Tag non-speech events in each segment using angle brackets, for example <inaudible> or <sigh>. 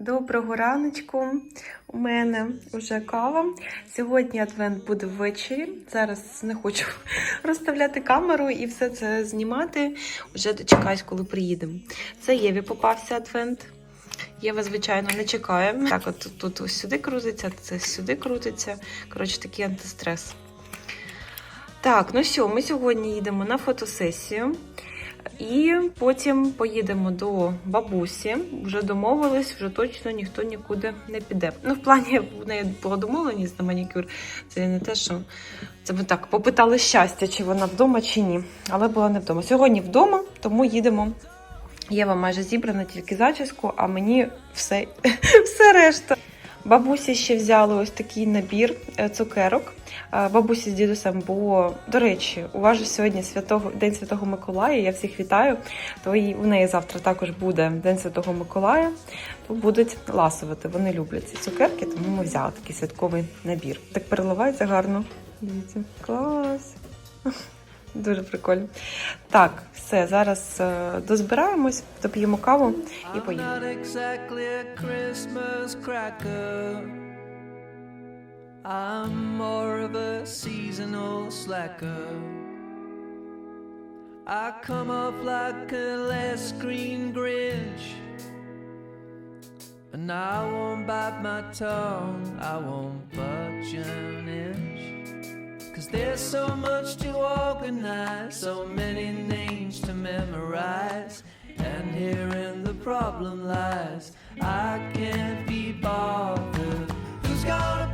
Доброго раночку. У мене вже кава. Сьогодні адвент буде ввечері. Зараз не хочу <laughs> розставляти камеру і все це знімати. Вже дочекаюсь, коли приїдемо. Це Єві попався адвент. Єва, звичайно, не чекає. Так, от тут, тут ось сюди крутиться, це сюди крутиться. Коротше, такий антистрес. Так, ну що, ми сьогодні їдемо на фотосесію. І потім поїдемо до бабусі. Вже домовились, вже точно ніхто нікуди не піде. Ну, в плані в неї була домовленість на манікюр. Це не те, що це ми так попитали щастя, чи вона вдома, чи ні. Але була не вдома. Сьогодні вдома, тому їдемо. Єва майже зібрана, тільки зачіску, а мені все, <laughs> все решта. Бабусі ще взяли ось такий набір е, цукерок. Бабусі з дідусем було, до речі, у вас же сьогодні святого День Святого Миколая. Я всіх вітаю. То і у неї завтра також буде День Святого Миколая. То будуть ласувати. Вони люблять ці цукерки, тому ми взяли такий святковий набір. Так переливається гарно. Дивіться, клас. <laughs> Дуже прикольно. Так, все, зараз е, дозбираємось, доп'ємо каву і поїдемо. I'm more of a seasonal slacker. I come off like a less green Grinch. And I won't bite my tongue, I won't budge an inch. Cause there's so much to organize, so many names to memorize. And herein the problem lies. I can't be bothered. Who's gonna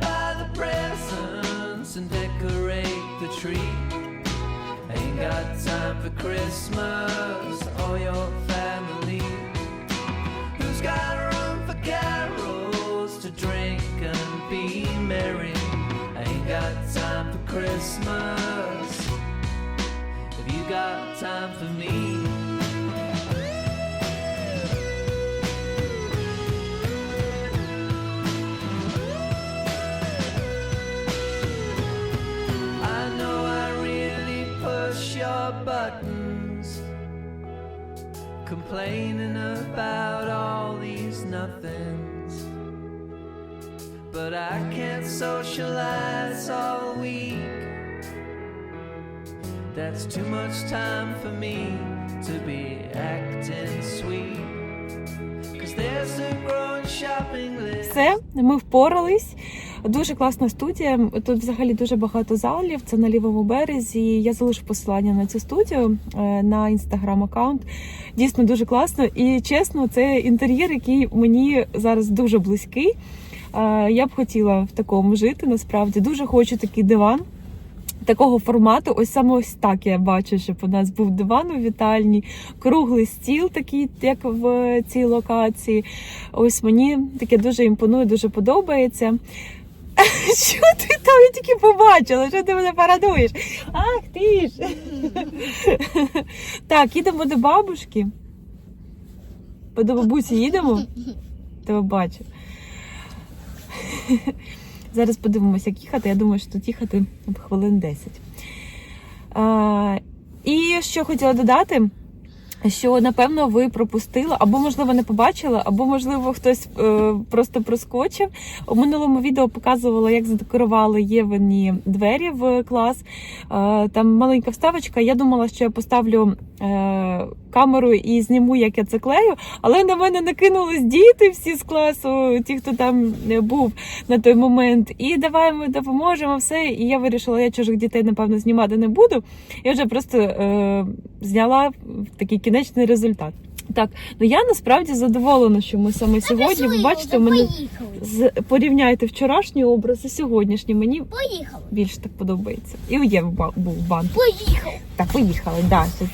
decorate the tree? Ain't got time for Christmas or your family. Who's got room for carols to drink and be merry? Ain't got time for Christmas. Have you got time for me? complaining about all these nothings. But I can't socialize all week. That's too much time for me to be acting sweet. Cause there's a growing shopping list. Все, ми впорались. Дуже класна студія. Тут взагалі дуже багато залів. Це на лівому березі. Я залишу посилання на цю студію е, на інстаграм аккаунт. Дійсно дуже класно. І чесно, це інтер'єр, який мені зараз дуже близький. Е, Я б хотіла в такому жити. Насправді дуже хочу такий диван. Такого формату, ось саме ось так я бачу, щоб у нас був диван у вітальні, круглий стіл, такий, як в цій локації. Ось мені таке дуже імпонує, дуже подобається. <laughs> Що ти там я тільки побачила? Що ти мене парадуєш? Ах ти ж. <laughs> Так, їдемо до бабушки. До бабусі їдемо. Тебе бачу. <laughs> Зараз подивимося, як їхати. Я думаю, що тут їхати хвилин 10. А, і що хотіла додати, що напевно ви пропустили, або можливо не побачили, або можливо хтось е, просто проскочив. У минулому відео показувала, як задекорували Євені двері в клас. Е, там маленька вставочка. Я думала, що я поставлю камеру і зніму, як я це клею, але на мене накинулись діти всі з класу, ті, хто там е, був на той момент. І давай ми допоможемо все. І я вирішила, я чужих дітей, напевно, знімати не буду. Я вже просто е, зняла такий кінечний результат. Так, ну я насправді задоволена, що ми саме сьогодні. Ви бачите, мене з порівняйте вчорашній образ і сьогоднішній. Мені Поїхали. більше так подобається. І у ба- був банк. Поїхали. Так, поїхали. Да, тут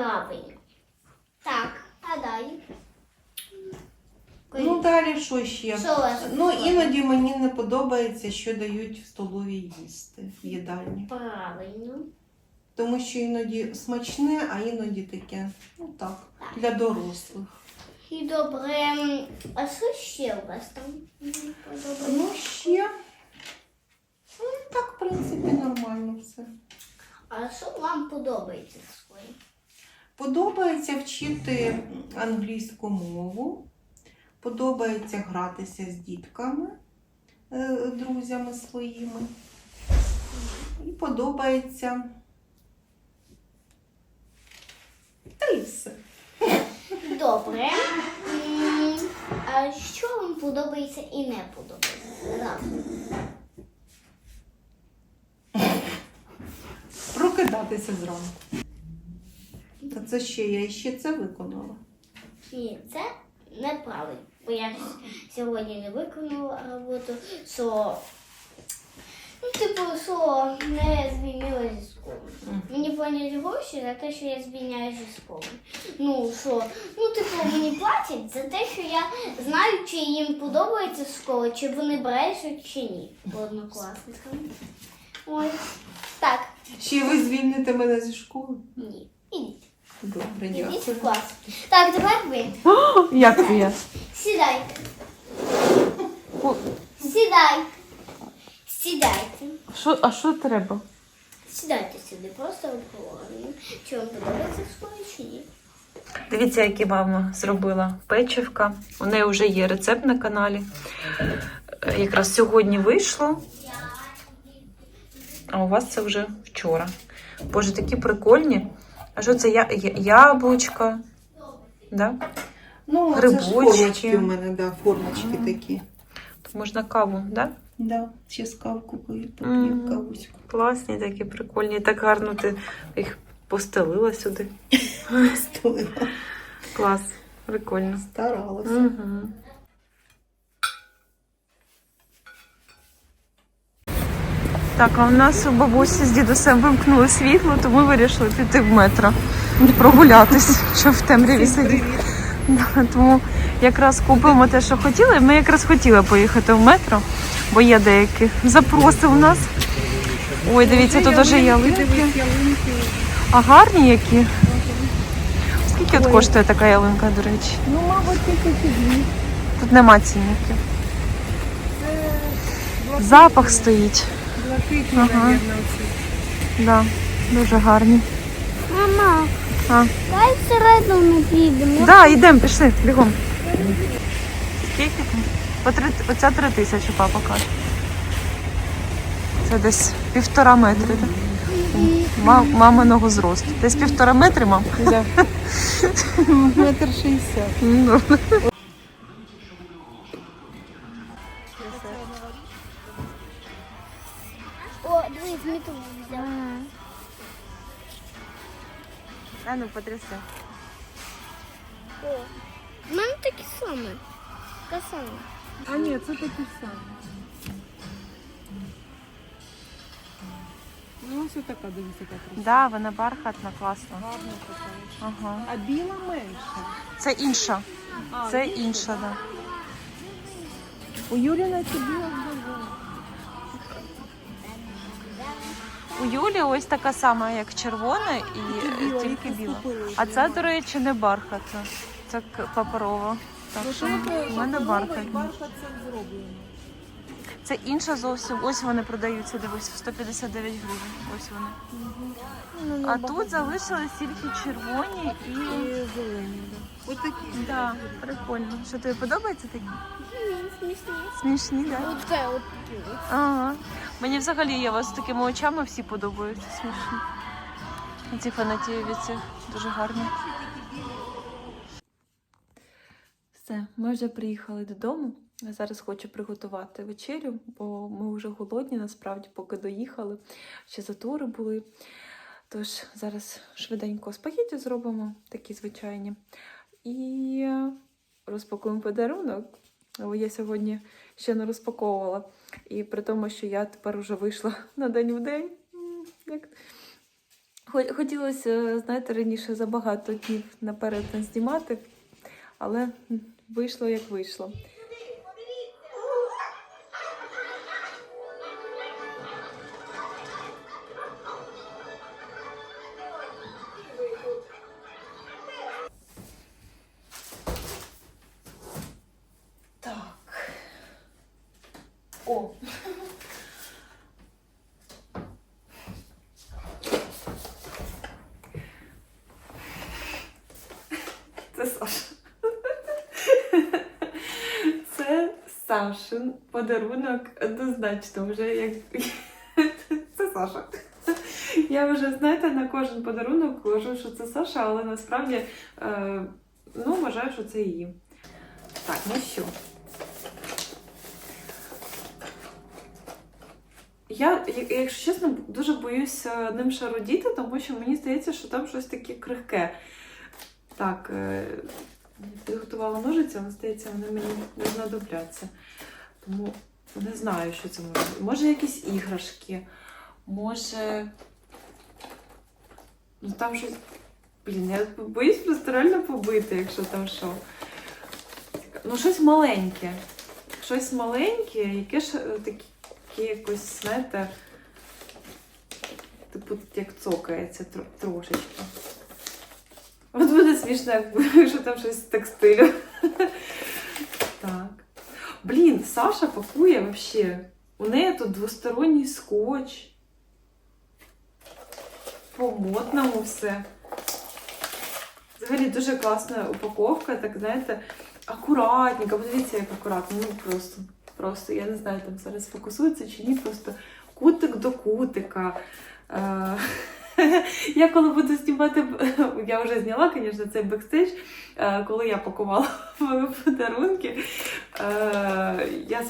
правильно. Так, а далі. Ну далі що ще? Що Ну іноді мені не подобається, що дають в столовій їсти в їдальні. Правильно. Тому що іноді смачне, а іноді таке, ну так, для дорослих. І добре. А що ще у вас там подобається? Ну ще. Ну, так, в принципі, нормально все. А що вам подобається своє? Подобається вчити англійську мову, подобається гратися з дітками, е, друзями своїми. І подобається. Та і все. Добре. А що вам подобається і не подобається? Прокидатися зранку. Та це ще я ще це виконала. Ні, це неправильно. Бо я сьогодні не виконала роботу, що ну, типу, що не звільнила зі школи. Мені платять гроші за те, що я звільняю зі школи. Ну що, ну типу, мені платять за те, що я знаю, чи їм подобається школа, чи вони брешуть, чи ні. Однокласникам. Ось. Так, Ще ви звільните мене зі школи? ні. Ідіть. Добре, дякую. клас. Так, тепер ви. Як це я? Сідайте. О, Сідайте. Сідайте. Що, а що треба? Сідайте сюди, просто обговорюємо. Чи вам подобається в школі чи ні? Дивіться, які мама зробила печивка. У неї вже є рецепт на каналі. Е, Якраз сьогодні вийшло. А у вас це вже вчора. Боже, такі прикольні. А що це я, я- яблучка? Да? Ну, це ж Грибочки. формочки у мене, да, формочки такі. Тут можна каву, да? Да, ще з кавку пою, Мгм. кавуську. Класні, такі прикольні. Так гарно ти їх постелила сюди. <laughs> Столила. Клас, прикольно. Старалася. Угу. Так, а у нас у бабусі з дідусем вимкнули світло, то ми вирішили піти в метро і прогулятись, <laughs> щоб в темряві сидіти. <laughs> Да, тому якраз купимо те, що хотіли. Ми якраз хотіли поїхати в метро, бо є деякі запроси у нас. Ой, дивіться, тут вже ялинки. А гарні які? Скільки от коштує така ялинка, до речі? Ну, мабуть, тільки дві. Тут нема цінників. Запах стоїть. Блакитні, Ага. Да, дуже гарні. Мама, А. дай всередину підемо. Да, йдемо, пішли, бігом. Скільки там? По три, оця три тисячі, папа каже. Це десь півтора метри. Ма- маминого зросту. Десь півтора метри, мам? Да. <laughs> Метр шістдесят. Ну. Потряси. О, в мене такі саме. Така сама. А ні, це такі самі. Ну, ось така, дивіться, яка красива. Да, вона бархатна, класна. Гарна така. Ага. А біла менша. Це інша. А, Це інша, да. У Юлі на це біла У Юлі ось така сама, як червона, і Тільки біла. А це, до речі, не бархатна. Це паперова. Так що в мене бархат. Бархат це зроблено. Це інша зовсім. Ось вони продаються, дивись, 159 гривень. Ось вони. А тут залишились тільки червоні і. Зелені. Ось такі. Да, прикольно. Що тобі подобається такі? Смішно. Смішні, так? Да? От це от такі. от. Ага. Мені взагалі я вас з такими очами всі подобаються смішні. Ці фанатієві ці дуже гарні. Все, ми вже приїхали додому. Я зараз хочу приготувати вечерю, бо ми вже голодні, насправді, поки доїхали. Ще затори були. Тож зараз швиденько спагетті зробимо, такі звичайні. І розпакуємо подарунок. Бо я сьогодні ще не розпаковувала. І при тому, що я тепер вже вийшла на день в день. Хотілося, знаєте, раніше забагато днів наперед не знімати, але вийшло як вийшло. Це Саша. Це Сашин подарунок однозначно вже як. Це Саша. Я вже, знаєте, на кожен подарунок кажу, що це Саша, але насправді е, ну, вважаю, що це її. Так, ну що. Я, якщо чесно, дуже боюся ним шародіти, тому що мені здається, що там щось таке крихке. Так, е, підготувала ножиці, але здається, вони мені не знадобляться. Тому не знаю, що це може бути. Може, якісь іграшки, може. Ну там щось. Блін, я боюсь просто реально побити, якщо там що. Ну, щось маленьке. Щось маленьке, яке ж е, таке якось, знаєте, типу, як цокається трошечки. От буде смішно, якщо там щось з текстилю. Так. Блін, Саша пакує вообще. У неї тут двосторонній скотч. По модному все. Взагалі дуже класна упаковка, так знаєте, акуратненько. Подивіться, як акуратно. Ну просто, просто, я не знаю, там зараз фокусується чи ні, просто кутик до кутика. Е, <laughs> Я коли буду знімати, <laughs> я вже зняла, звісно, цей бекстейдж, е, коли я пакувала <laughs> подарунки. Е, Я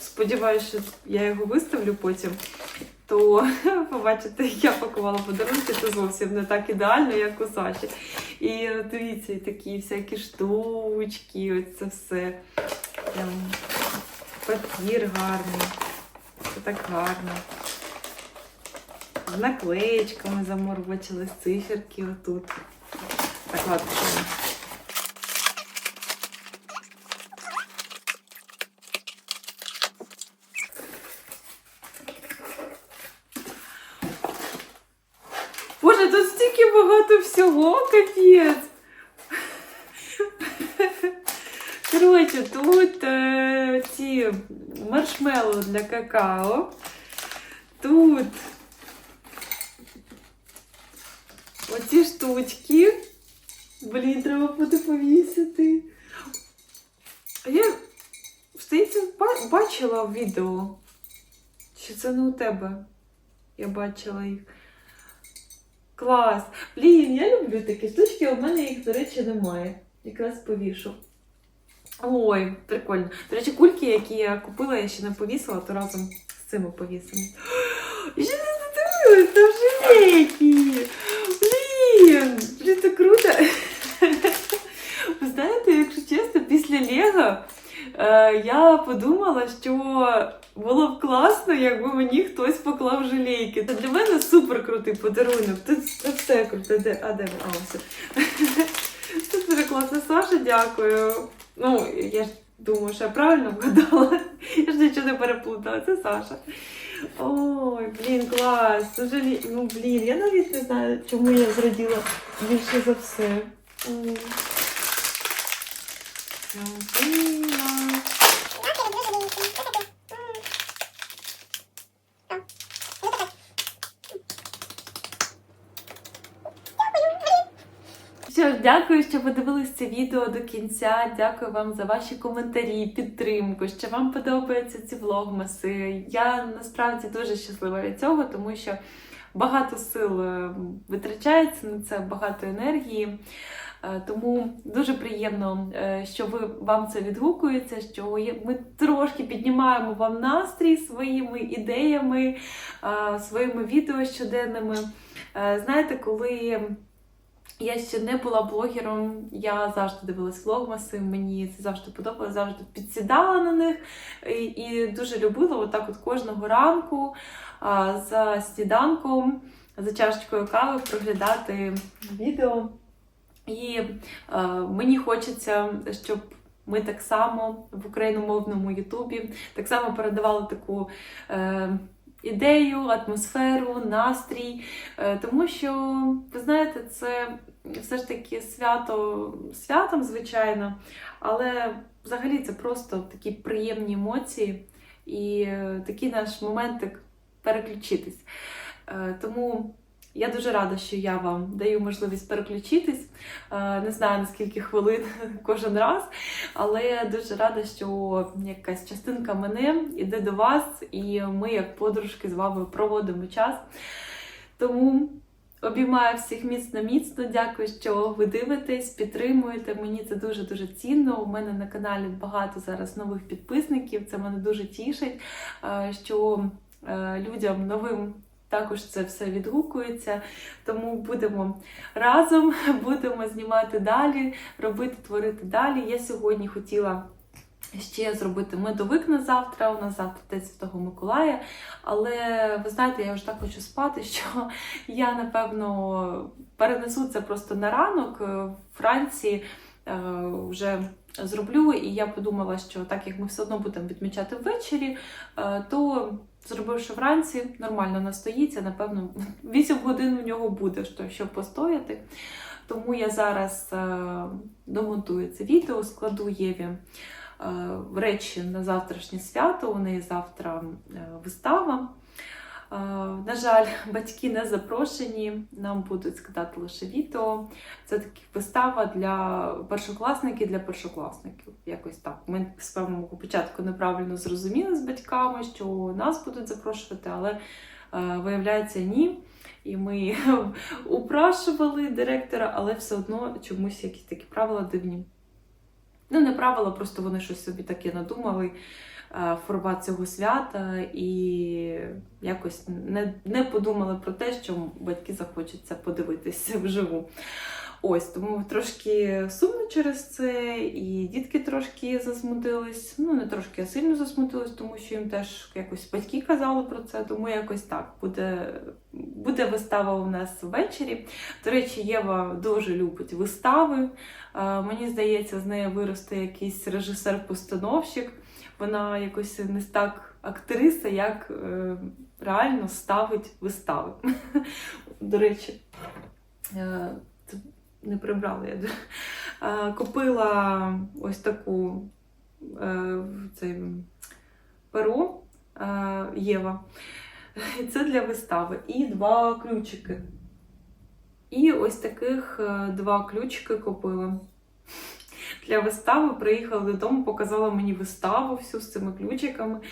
сподіваюся, що я його виставлю потім. То побачите, я пакувала подарунки, це зовсім не так ідеально, як у Саші. І дивіться, і такі всякі штучки, ось це все. Прям папір гарний. Це так гарно. З наклеєчками заморочили, циферки отут. Так, ладно? Боже, тут стільки багато всього, капець. Коротше, тут е, ці маршмеллоу для какао. Тут штучки. Блін, треба буде повісити. Я, здається, бачила відео. Чи це не у тебе? Я бачила їх. Клас! Блін, я люблю такі штучки, у мене їх, до речі, немає. Якраз повішу. Ой, прикольно. До речі, кульки, які я купила, я ще не повісила, то разом з цими повісимо. <gasps> Я ще не додивилась, там жилейки. Це круто. Ви знаєте, якщо чесно, після Лего е, я подумала, що було б класно, якби мені хтось поклав жалейки. Це для мене супер крутий подарунок. Тут, все круто. А де? А, все. Це <laughs> дуже класно. Саша, дякую. Ну, я ж думаю, що я правильно вгадала. <laughs> Я ж нічого не переплутала. Це Саша. Ой, блін, клас. Жалі... ну блін, я навіть не знаю, чому я зраділа більше за все. М. Зробила. Що дякую, що ви дивились це відео до кінця. Дякую вам за ваші коментарі, підтримку, що вам подобаються ці влогмаси. Я насправді дуже щаслива від цього, тому що багато сил е, витрачається на це, багато енергії. Е, Тому дуже приємно, е, що ви вам це відгукується, що ми трошки піднімаємо вам настрій своїми ідеями, своїми відео щоденними. Знаєте, коли я ще не була блогером, я завжди дивилась влогмаси, мені це завжди подобалося, завжди підсідала на них і, і дуже любила отак от кожного ранку а, за сніданком, за чашечкою кави проглядати відео. І е, мені хочеться, щоб ми так само в україномовному Ютубі так само передавали таку е, ідею, атмосферу, настрій. Е, тому що, ви знаєте, це все ж таки свято святом, звичайно, але взагалі це просто такі приємні емоції і е, такий наш моментик переключитись. Е, Тому Я дуже рада, що я вам даю можливість переключитись. Е, Не знаю наскільки хвилин <laughs> кожен раз, але я дуже рада, що якась частинка мене іде до вас, і ми, як подружки, з вами проводимо час. Тому обіймаю всіх міцно-міцно. Дякую, що ви дивитесь, підтримуєте. Мені це дуже дуже цінно. У мене на каналі багато зараз нових підписників. Це мене дуже тішить, е, що е, людям новим. Також це все відгукується, тому будемо разом, <laughs> будемо знімати далі, робити, творити далі. Я сьогодні хотіла ще зробити медовик на завтра. У нас завтра День Святого Миколая. Але ви знаєте, я вже так хочу спати, <laughs> що я напевно перенесу це просто на ранок. Е, Вранці е, вже зроблю, і я подумала, що так як ми все одно будемо відмічати ввечері, е, то зробивши вранці, нормально настоїться, напевно, 8 годин у нього буде, щоб постояти. Тому я зараз е, домонтую це відео, складу Єві е, речі на завтрашнє свято. У неї завтра е, вистава. На жаль, <laughs> батьки не запрошені, нам будуть скидати лише відео. Це таки вистава для першокласників для першокласників. Якось так. Ми з самого початку неправильно зрозуміли з батьками, що нас будуть запрошувати, але е, виявляється ні. І ми <laughs> упрашували директора, але все одно чомусь якісь такі правила дивні. Ну, не правила, просто вони щось собі таке надумали формат цього свята і якось не, не подумали про те, що батьки захочуть подивитися <laughs> вживу. Ось, тому трошки сумно через це, і дітки трошки засмутились. Ну, не трошки, а сильно засмутились, тому що їм теж якось батьки казали про це, тому якось так буде, буде вистава у нас ввечері. До речі, Єва дуже любить вистави. Е, Мені здається, з неї виросте якийсь режисер-постановщик. Вона якось не так актриса, як е, реально ставить вистави. <laughs> До речі, е, це не прибрала я. Е, Купила ось таку е, цей перо е, Єва. Це для вистави. І два ключики. І ось таких два ключики купила. Для вистави приїхала додому, показала мені виставу всю з цими ключиками. Е,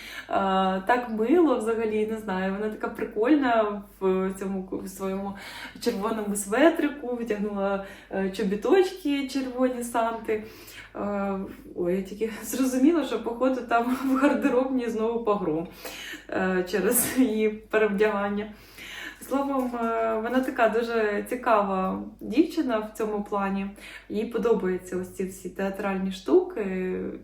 так мило взагалі, не знаю. Вона така прикольна в цьому в своєму червоному светрику, витягнула е, чобіточки червоні санти. Е, Ой, я тільки <laughs> зрозуміла, що походу там в гардеробні знову погром через її перевдягання. Словом, е, вона така дуже цікава дівчина в цьому плані. Їй подобаються ось ці всі театральні штуки,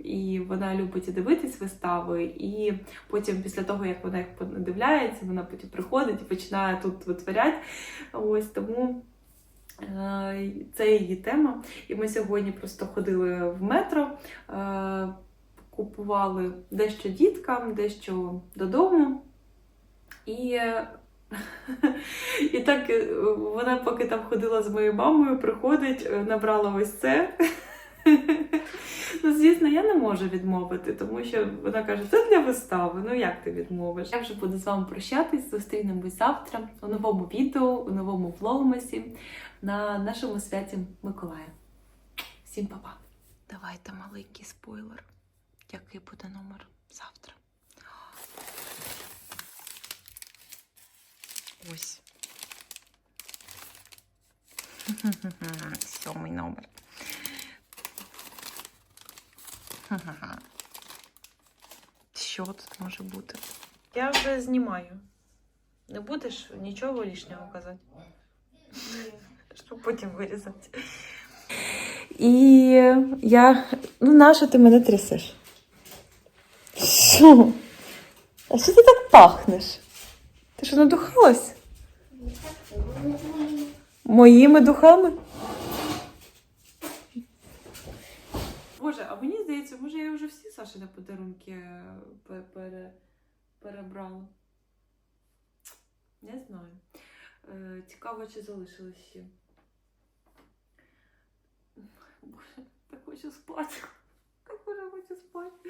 і вона любить дивитись вистави. І потім, після того, як вона їх подивляється, вона потім приходить і починає тут витворяти. Ось тому. е, Це її тема. І ми сьогодні просто ходили в метро, е, купували дещо діткам, дещо додому. І, і так е, вона, поки там ходила з моєю мамою, приходить, е, набрала ось це. Ну, звісно, я не можу відмовити, тому що вона каже, це для вистави. Ну як ти відмовиш? Я вже буду з вами прощатись. Зустрінемось завтра у новому відео, у новому влогмасі на нашому святі Миколая. Всім па-па! Давайте маленький спойлер, який буде номер завтра. Ось. <laughs> Сьомий номер. <laughs> Що тут може бути? Я вже знімаю. Не будеш нічого лишнього казати? Щоб потім вирізати. І я. Ну, нащо ти мене трясеш? Що? А що ти так пахнеш? Ти що надухалась? Моїми духами? Боже, а мені здається, може я вже всі Сашини подарунки е, пере, перебрала. Не знаю. Е, Цікаво, чи залишилось ще. Боже, так хочу спати. <laughs> Так хочу спати.